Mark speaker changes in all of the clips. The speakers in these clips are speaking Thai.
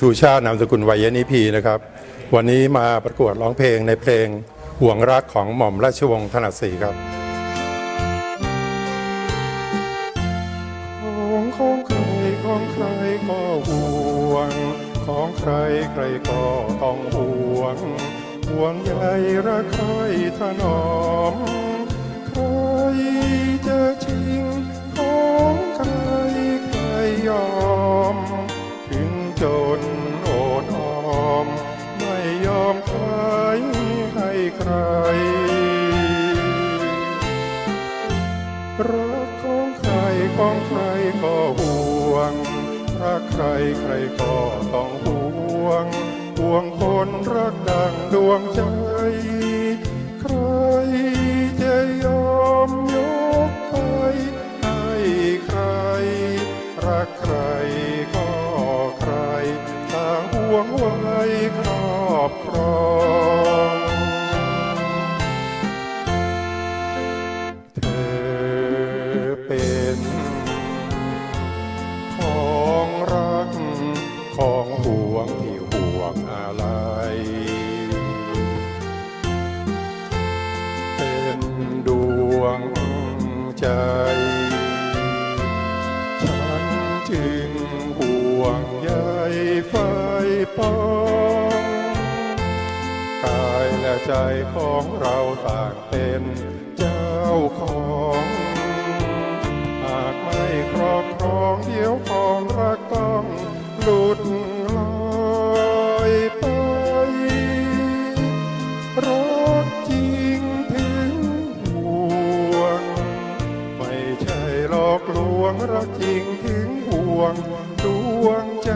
Speaker 1: ชูชาตินามสกุลวัยนิพีนะครับ วันนี้มาประกวดร้องเพลงในเพลงห่วงรักของหม่อมราชวงศ์ถนัดศรีครับของของใครของใครก็ห่วง ของใครใครก็ต้องห่วง ห่วงใยรักใครถนอม ใคร รักของใครของใครก็ห่วง รักใครใครก็ต้องห่วง ห่วงคนรักดังดวงใจ ใครจะยอมยกไปให้ใคร รักใครก็ใครต่างห่วงไว้ครอบครอง ใจ ฉันจึงห่วงใยไฟปองกายและใจของเราต่างเป็นเจ้าของหากไม่ครอบครองเดี๋ยวของรักต้องหลุดลอยไปรัก ถึงห่วงดวงใจ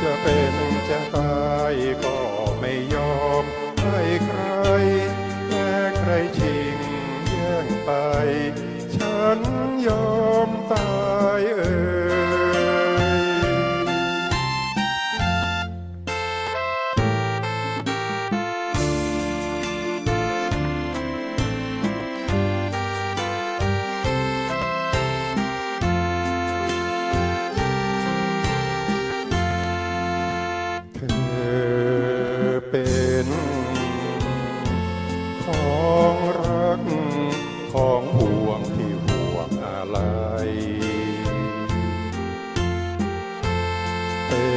Speaker 1: จะเป็นจะตายก็ไม่ยอมให้ใครแม้ใครชิงแย่งไป ฉันยอม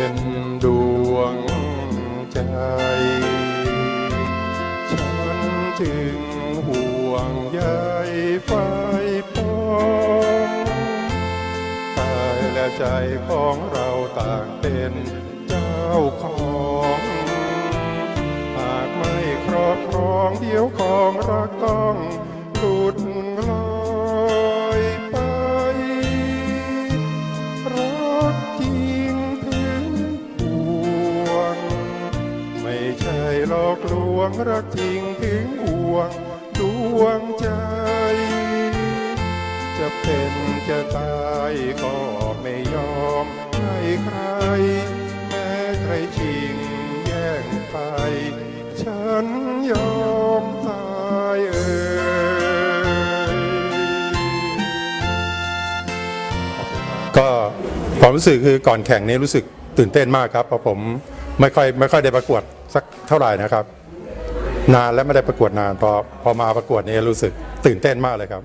Speaker 1: เป็นดวงใจ ฉันจึงห่วงใยไฟปองกายและใจของเราต่างเป็นเจ้าของ หากไม่ครอบครองเดี๋ยวขอ งรักจริงถึงห่วงดวงใจ จะเป็นจะตายก็ไม่ยอมให้ใคร แม้ใครชิงแย่งไป ฉันยอมตายเอ่ยก็ความรู้สึกคือก่อนแข่งนี้รู้สึกตื่นเต้นมากครับเพราะผมไม่ค่อยไม่ค่อยได้ประกวดสักเท่าไหร่นะครับ นานและไม่ได้ประกวดนานพอพอมาประกวดนี้รู้สึกตื่นเต้นมากเลยครับ